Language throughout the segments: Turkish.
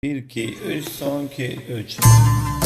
1, 2, 3, son 2, 3.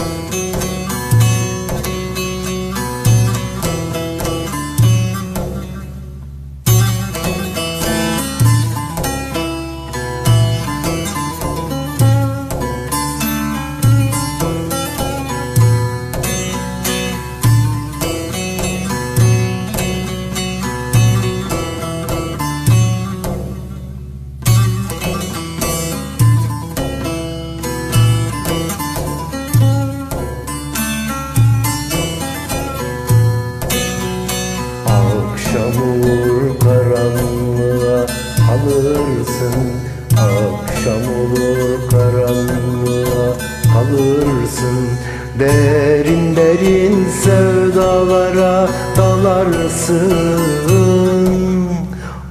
dalarsın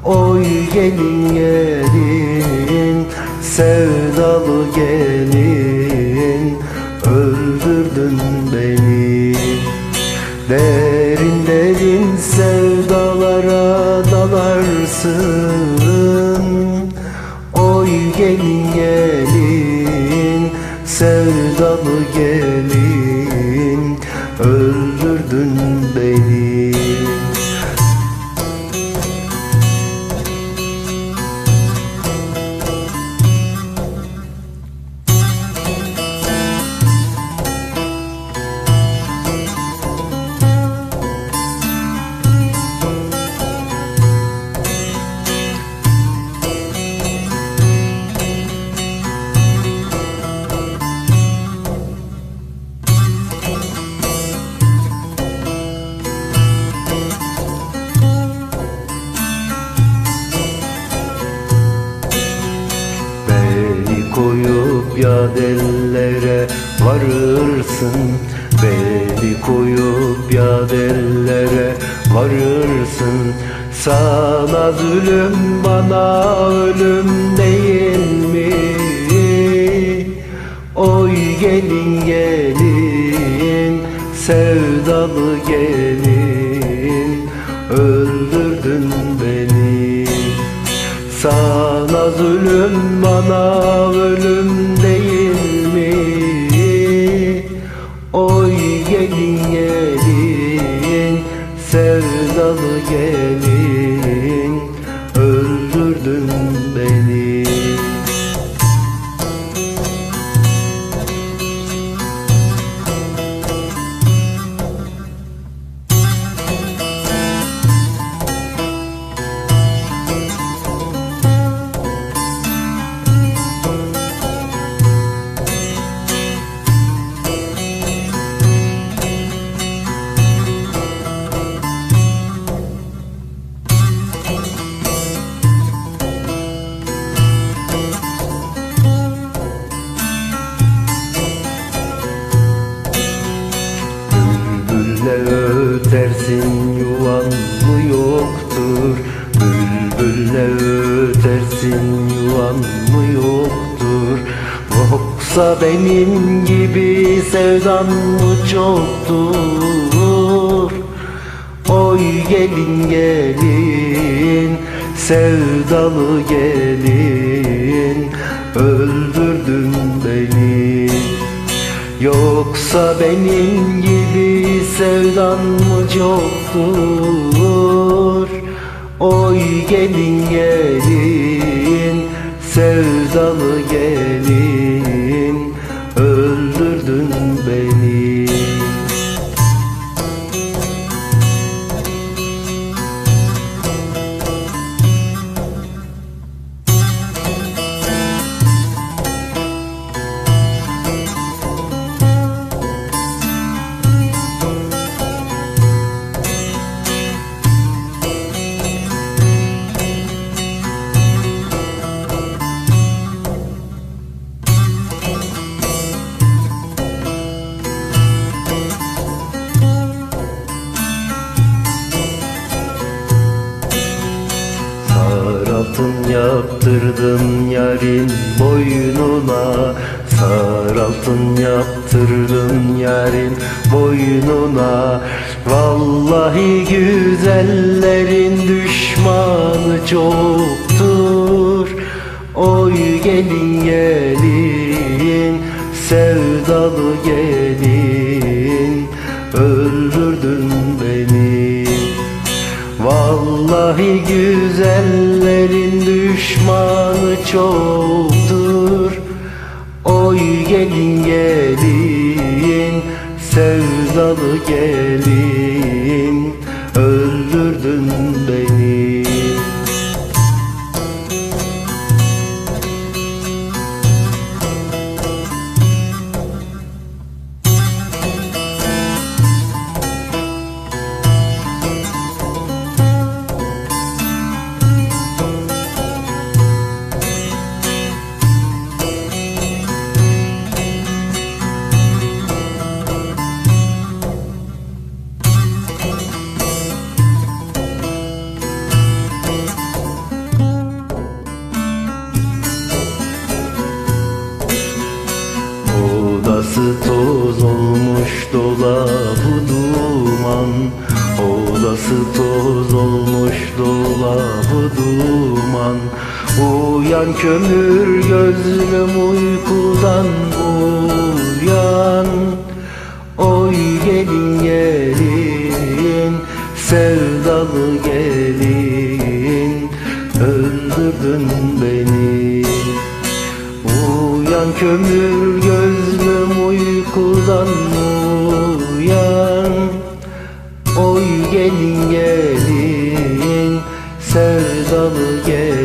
Oy gelin gelin sevdalı gelin. Öldürdün beni. Derin derin sevdalara dalarsın. Oy gelin gelin sevdalı gelin. Öldürdün Beni yadellere varırsın. Beni koyup yadellere varırsın. Sana zulüm bana ölüm değil mi? Oy gelin gelin sevdalı gelin Oy gelin gelin sevdalı gelin. Öldürdün Bülbülle ötersin yuvan mı yoktur? Yoksa benim gibi sevdan mı çoktur? Oy gelin gelin sevdalı gelin Öldürdün beni. Yoksa benim gibi sevdan mı çoktur Oy gelin gelin sevdalı gelin altın yaptırdım yarın boynuna. Sar altın yaptırdım yarın boynuna. Vallahi güzellerin düşmanı çoktur. Oy gelin gelin Vallahi güzellerin düşmanı çoktur. Oy gelin gelin sevdalı gelin Odası toz olmuş dolabı duman. Odası toz olmuş dolabı duman. Uyan kömür gözlüm uykudan uyan. Oy gelin gelin sevdalı gelin. Öldürdün beni. Uyan kömür gözlüm uyan Oy gelin gelin sevdalı gelin